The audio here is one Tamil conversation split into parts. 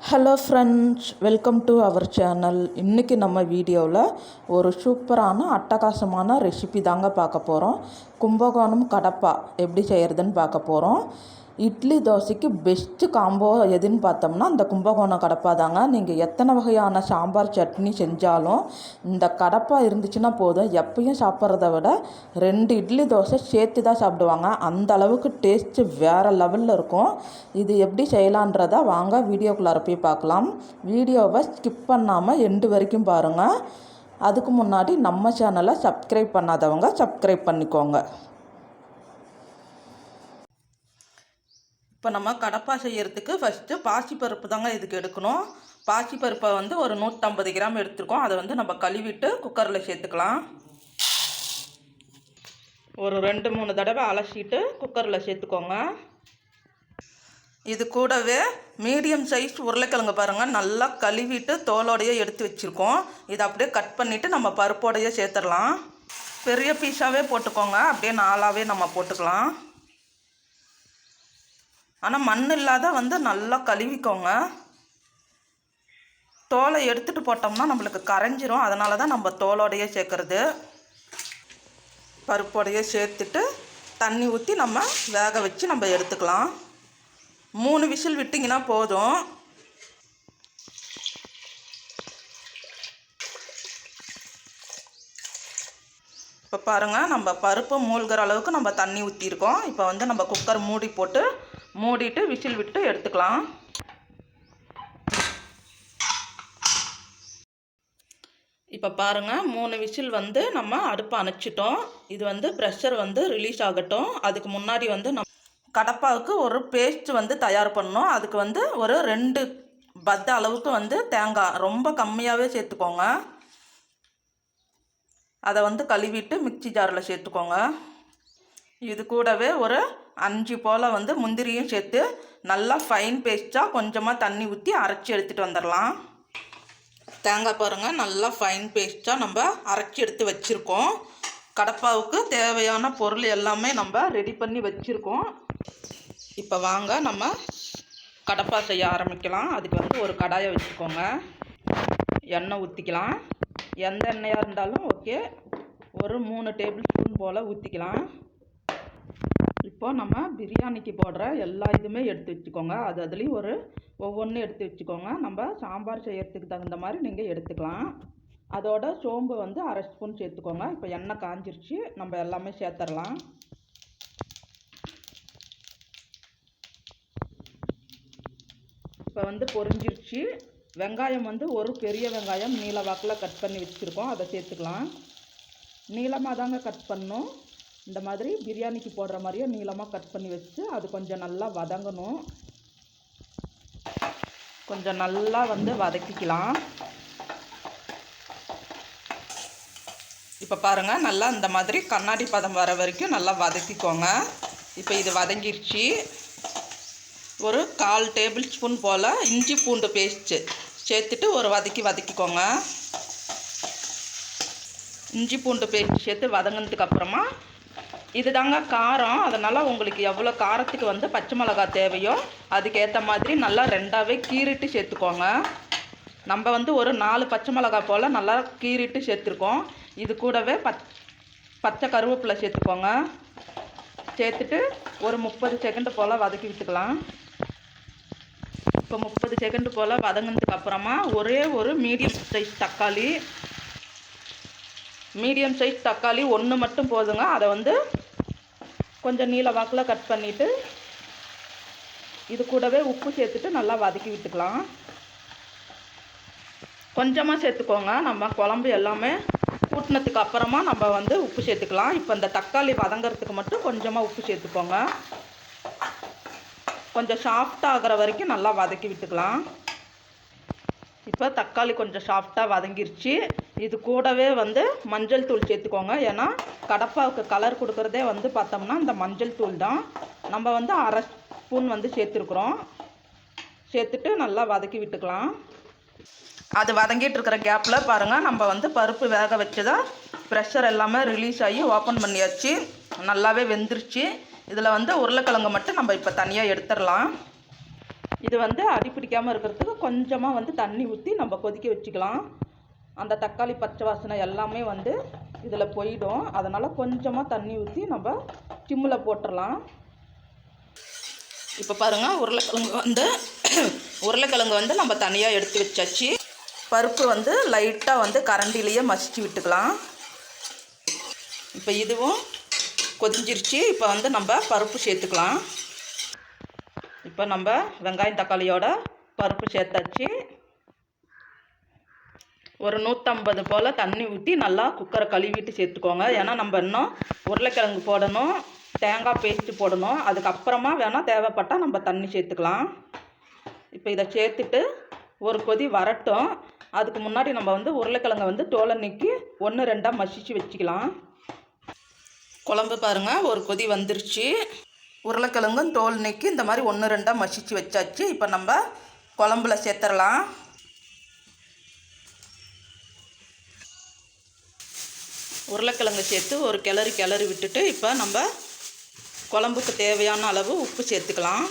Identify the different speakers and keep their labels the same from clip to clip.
Speaker 1: Hello friends welcome to our channel இன்றைக்கி நம்ம வீடியோவில் ஒரு சூப்பரான அட்டகாசமான ரெசிபி தாங்க பார்க்க போகிறோம் கும்பகோணம் கடப்பா எப்படி செய்கிறதுன்னு பார்க்க போகிறோம் இட்லி தோசைக்கு பெஸ்ட்டு காம்போ எதுன்னு பார்த்தோம்னா இந்த கும்பகோணம் கடப்பா தாங்க. நீங்கள் எத்தனை வகையான சாம்பார் சட்னி செஞ்சாலும் இந்த கடப்பா இருந்துச்சுன்னா போதும். எப்பயும் சாப்பிட்றத விட ரெண்டு இட்லி தோசை சேர்த்து தான் சாப்பிடுவாங்க. அந்த அளவுக்கு டேஸ்ட்டு வேறு லெவலில் இருக்கும். இது எப்படி செய்யலான்றத வாங்க வீடியோக்குள்ளார போய் பார்க்கலாம். வீடியோவை ஸ்கிப் பண்ணாமல் எண்டு வரைக்கும் பாருங்கள் அதுக்கு முன்னாடி நம்ம சேனலை சப்ஸ்கிரைப் பண்ணாதவங்க சப்ஸ்கிரைப் பண்ணிக்கோங்க. இப்போ நம்ம கடப்பா செய்கிறதுக்கு ஃபஸ்ட்டு பாசிப்பருப்பு தாங்க இதுக்கு எடுக்கணும். பாசிப்பருப்பை வந்து ஒரு நூற்றம்பது கிராம் எடுத்துருக்கோம். அதை வந்து நம்ம கழுவிட்டு குக்கரில் சேர்த்துக்கலாம். ஒரு ரெண்டு மூணு தடவை அலசிட்டு குக்கரில் சேர்த்துக்கோங்க. இது கூடவே மீடியம் சைஸ் உருளைக்கிழங்கு பாருங்கள் நல்லா கழுவிட்டு தோலோடையே எடுத்து வச்சுருக்கோம். இதை அப்படியே கட் பண்ணிவிட்டு நம்ம பருப்போடையே சேர்த்துடலாம். பெரிய பீஸாகவே போட்டுக்கோங்க. அப்படியே நாலாகவே நம்ம போட்டுக்கலாம். ஆனால் மண் இல்லாத வந்து நல்லா கழுவிக்கோங்க. தோலை எடுத்துகிட்டு போட்டோம்னா நம்மளுக்கு கரைஞ்சிரும். அதனால தான் நம்ம தோலோடையே சேர்க்குறது. பருப்போடையே சேர்த்துட்டு தண்ணி ஊற்றி நம்ம வேக வச்சு நம்ம எடுத்துக்கலாம். மூணு விசில் விட்டிங்கன்னா போதும். இப்போ பாருங்கள் நம்ம பருப்பு மூழ்கிற அளவுக்கு நம்ம தண்ணி ஊற்றிருக்கோம் இப்போ வந்து நம்ம குக்கர் மூடி போட்டு மூடிட்டு விசில் விட்டு எடுத்துக்கலாம். இப்போ பாருங்கள் மூணு விசில் வந்து நம்ம அடுப்பை அணைச்சிட்டோம். இது வந்து ப்ரெஷர் வந்து ரிலீஸ் ஆகட்டும். அதுக்கு முன்னாடி வந்து நம் கடப்பாவுக்கு ஒரு பேஸ்ட் வந்து தயார் பண்ணணும். அதுக்கு வந்து ஒரு ரெண்டு பத்த அளவுக்கு வந்து தேங்காய் ரொம்ப கம்மியாகவே சேர்த்துக்கோங்க. அதை வந்து கழுவிட்டு மிக்சி ஜாரில் சேர்த்துக்கோங்க. இது கூடவே ஒரு அஞ்சு போல் வந்து முந்திரியும் சேர்த்து நல்லா ஃபைன் பேஸ்ட்டாக கொஞ்சமாக தண்ணி ஊற்றி அரைச்சி எடுத்துகிட்டு வந்துடலாம் தேங்காய் பாருங்கள் நல்லா ஃபைன் பேஸ்ட்டாக நம்ம அரைச்சி எடுத்து வச்சுருக்கோம். கடப்பாவுக்கு தேவையான பொருள் எல்லாமே நம்ம ரெடி பண்ணி வச்சுருக்கோம். இப்போ வாங்க நம்ம கடப்பா செய்ய ஆரம்பிக்கலாம். அதுக்கு வந்து ஒரு கடாயை வச்சுக்கோங்க. எண்ணெய் ஊற்றிக்கலாம் எந்த எண்ணெயாக இருந்தாலும் ஓகே ஒரு மூணு டேபிள் ஸ்பூன் போல் ஊற்றிக்கலாம் இப்போ நம்ம பிரியாணிக்கு போடுற எல்லா இதுவுமே எடுத்து வச்சுக்கோங்க. அது அதுலேயும் ஒரு ஒவ்வொன்றும் எடுத்து வச்சுக்கோங்க. நம்ம சாம்பார் செய்யறதுக்கு தகுந்த மாதிரி நீங்கள் எடுத்துக்கலாம். அதோட சோம்பு வந்து அரை ஸ்பூன் சேர்த்துக்கோங்க. இப்போ எண்ணெய் காஞ்சிருச்சு. நம்ம எல்லாமே சேர்த்துடலாம் இப்போ வந்து பொரிஞ்சிருச்சு. வெங்காயம் வந்து ஒரு பெரிய வெங்காயம் நீல வாக்கில் கட் பண்ணி வச்சுருக்கோம். அதை சேர்த்துக்கலாம். நீளமாக தாங்க கட் பண்ணும். இந்த மாதிரி பிரியாணிக்கு போடுற மாதிரியே நீளமாக கட் பண்ணி வச்சு அது கொஞ்சம் நல்லா வதங்கணும். கொஞ்சம் நல்லா வந்து வதக்கிக்கலாம். இப்போ பாருங்கள் நல்லா இந்த மாதிரி கண்ணாடி பதம் வர வரைக்கும் நல்லா வதக்கிக்கோங்க. இப்போ இது வதங்கிருச்சு. ஒரு கால் டேபிள் ஸ்பூன் போல் இஞ்சி பூண்டு பேஸ்ட்டு சேர்த்துட்டு ஒரு வதக்கி வதக்கிக்கோங்க. இஞ்சி பூண்டு பேஸ்ட் சேர்த்து வதங்கினதுக்கப்புறமா இது தாங்க காரம். அதனால் உங்களுக்கு எவ்வளோ காரத்துக்கு வந்து பச்சை மிளகா தேவையோ அதுக்கேற்ற மாதிரி நல்லா ரெண்டாவே கீறிட்டு சேர்த்துக்கோங்க. நம்ம வந்து ஒரு நாலு பச்சை மிளகா போல் நல்லா கீறிட்டு சேர்த்துருக்கோம். இது கூடவே பச் பச்சை கருவேப்பிலை சேர்த்துக்கோங்க. சேர்த்துட்டு ஒரு முப்பது செகண்டு போல் வதக்கி விட்டுக்கலாம். இப்போ முப்பது செகண்டு போல் வதங்கினதுக்கு அப்புறமா ஒரே ஒரு மீடியம் சைஸ் தக்காளி. மீடியம் சைஸ் தக்காளி ஒன்று மட்டும் போதுங்க. அதை வந்து கொஞ்சம் நீல வாக்கில் கட் பண்ணிவிட்டு இது கூடவே உப்பு சேர்த்துட்டு நல்லா வதக்கி விட்டுக்கலாம். கொஞ்சமாக சேர்த்துக்கோங்க. நம்ம குழம்பு எல்லாமே கூட்டினதுக்கு அப்புறமா நம்ம வந்து உப்பு சேர்த்துக்கலாம். இப்போ இந்த தக்காளி வதங்கிறதுக்கு மட்டும் கொஞ்சமாக உப்பு சேர்த்துக்கோங்க. கொஞ்சம் சாஃப்ட் ஆகிற வரைக்கும் நல்லா வதக்கி விட்டுக்கலாம். இப்போ தக்காளி கொஞ்சம் சாஃப்டாக வதங்கிருச்சு. இது கூடவே வந்து மஞ்சள் தூள் சேர்த்துக்கோங்க. ஏன்னா கடப்பாவுக்கு கலர் கொடுக்குறதே வந்து பார்த்தோம்னா இந்த மஞ்சள் தூள் தான். நம்ம வந்து அரை ஸ்பூன் வந்து சேர்த்துருக்குறோம். சேர்த்துட்டு நல்லா வதக்கி விட்டுக்கலாம். அது வதங்கிட்டு இருக்கிற கேப்பில் பாருங்கள் நம்ம வந்து பருப்பு வேக வச்சதா ப்ரெஷர் எல்லாமே ரிலீஸ் ஆகி ஓப்பன் பண்ணியாச்சு. நல்லாவே வெந்துருச்சு. இதில் வந்து உருளைக்கிழங்கு மட்டும் நம்ம இப்போ தனியாக எடுத்துடலாம். இது வந்து அடி பிடிக்காமல் இருக்கிறதுக்கு கொஞ்சமாக வந்து தண்ணி ஊற்றி நம்ம கொதிக்க வச்சுக்கலாம். அந்த தக்காளி பச்சை வாசனை எல்லாமே வந்து இதில் போயிடும். அதனால் கொஞ்சமாக தண்ணி ஊற்றி நம்ம சிம்மில் போட்டுடலாம் இப்போ பாருங்கள் உருளைக்கிழங்கு வந்து உருளைக்கிழங்கு வந்து நம்ம தனியாக எடுத்து வச்சாச்சு. பருப்பு வந்து லைட்டாக வந்து கரண்டிலேயே மசிச்சு விட்டுக்கலாம். இப்போ இதுவும் கொதிஞ்சிருச்சு. இப்போ வந்து நம்ம பருப்பு சேர்த்துக்கலாம். இப்போ நம்ம வெங்காயம் தக்காளியோட பருப்பு சேர்த்தாச்சு. ஒரு நூற்றம்பது போல் தண்ணி ஊற்றி நல்லா குக்கரை கழுவிட்டு சேர்த்துக்கோங்க. ஏன்னா நம்ம இன்னும் உருளைக்கிழங்கு போடணும் தேங்காய் பேஸ்ட்டு போடணும். அதுக்கப்புறமா வேணால் தேவைப்பட்டால் நம்ம தண்ணி சேர்த்துக்கலாம். இப்போ இதை சேர்த்துட்டு ஒரு கொதி வரட்டும். அதுக்கு முன்னாடி நம்ம வந்து உருளைக்கிழங்கை வந்து தோலை நீக்கி ஒன்று ரெண்டாக மசிச்சு வச்சுக்கலாம். குழம்பு பாருங்கள் ஒரு கொதி வந்துருச்சு. உருளைக்கிழங்கும் தோல் நீக்கி இந்த மாதிரி ஒன்று ரெண்டாக மசிச்சு வச்சாச்சு. இப்போ நம்ம குழம்புல சேர்த்துடலாம் உருளைக்கிழங்கு சேர்த்து ஒரு கிளறி கிளறி விட்டுட்டு இப்போ நம்ம குழம்புக்கு தேவையான அளவு உப்பு சேர்த்துக்கலாம்.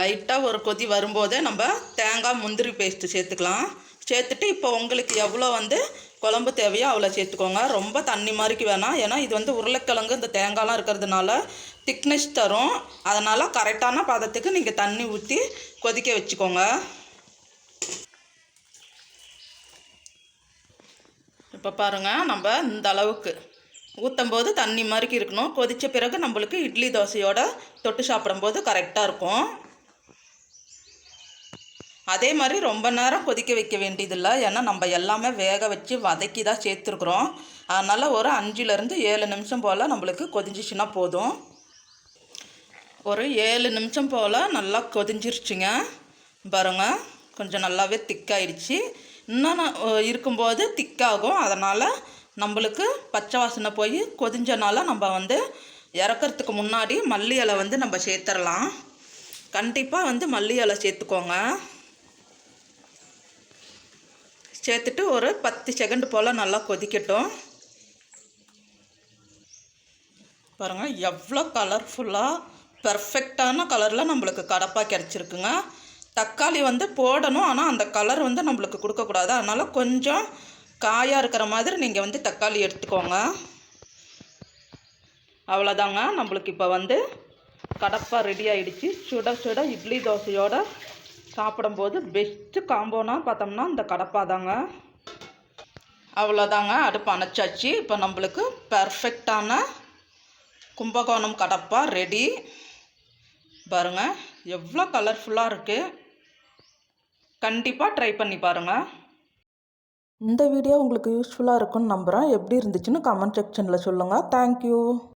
Speaker 1: லைட்டாக ஒரு கொதி வரும்போதே நம்ம தேங்காய் முந்திரி பேஸ்ட்டு சேர்த்துக்கலாம். சேர்த்துட்டு இப்போ உங்களுக்கு எவ்வளோ வந்து குழம்பு தேவையோ அவ்வளோ சேர்த்துக்கோங்க. ரொம்ப தண்ணி மாதிரிக்கு வேணாம். ஏன்னா இது வந்து உருளைக்கிழங்கு இந்த தேங்காய்லாம் இருக்கிறதுனால திக்னஸ் தரும். அதனால் கரெக்டான பதத்துக்கு நீங்கள் தண்ணி ஊற்றி கொதிக்க வச்சுக்கோங்க. இப்போ பாருங்கள் நம்ம இந்த அளவுக்கு ஊற்றும் போது தண்ணி மாதிரிக்கு இருக்கணும். கொதித்த பிறகு நம்மளுக்கு இட்லி தோசையோட தொட்டு சாப்பிடும்போது கரெக்டாக இருக்கும். அதே மாதிரி ரொம்ப நேரம் கொதிக்க வைக்க வேண்டியதில்லை. ஏன்னா நம்ம எல்லாமே வேக வச்சு வதக்கி தான் சேர்த்துருக்குறோம். அதனால் ஒரு அஞ்சுலேருந்து ஏழு நிமிஷம் போல் நம்மளுக்கு கொதிஞ்சிச்சுன்னா போதும். ஒரு ஏழு நிமிஷம் போல் நல்லா கொதிஞ்சிருச்சுங்க. பாருங்க கொஞ்சம் நல்லாவே திக்காயிடுச்சு. இன்னும் இருக்கும்போது திக்காகும். அதனால் நம்மளுக்கு பச்சை வாசனை போய் கொதிஞ்சனால நம்ம வந்து இறக்கிறதுக்கு முன்னாடி மல்லி இலை வந்து நம்ம சேர்த்துடலாம் கண்டிப்பாக வந்து மல்லி இலை சேர்த்துக்கோங்க. சேர்த்துட்டு ஒரு பத்து செகண்ட் போல் நல்லா கொதிக்கட்டும். பாருங்கள் எவ்வளோ கலர்ஃபுல்லாக பர்ஃபெக்டான கலரில் நம்மளுக்கு கடப்பாக கிடச்சிருக்குங்க. தக்காளி வந்து போடணும் ஆனால் அந்த கலர் வந்து நம்மளுக்கு கொடுக்கக்கூடாது அதனால் கொஞ்சம் காயாக இருக்கிற மாதிரி நீங்கள் வந்து தக்காளி எடுத்துக்கோங்க. அவ்வளோதாங்க நம்மளுக்கு இப்போ வந்து கடப்பாக ரெடி ஆகிடுச்சு சுட சுட இட்லி தோசையோட சாப்பிடும்போது பெஸ்ட்டு காம்போனா பார்த்தோம்னா இந்த கடப்பா தாங்க அவ்வளோதாங்க அடுப்பு அணைச்சாச்சு. இப்போ நம்மளுக்கு பர்ஃபெக்டான கும்பகோணம் கடப்பா ரெடி பாருங்கள் எவ்வளோ கலர்ஃபுல்லாக இருக்குது கண்டிப்பாக ட்ரை பண்ணி பாருங்கள் இந்த வீடியோ உங்களுக்கு யூஸ்ஃபுல்லாக இருக்கும்னு நம்புகிறேன் எப்படி இருந்துச்சுன்னு கமெண்ட் செக்ஷனில் சொல்லுங்கள் தேங்க்யூ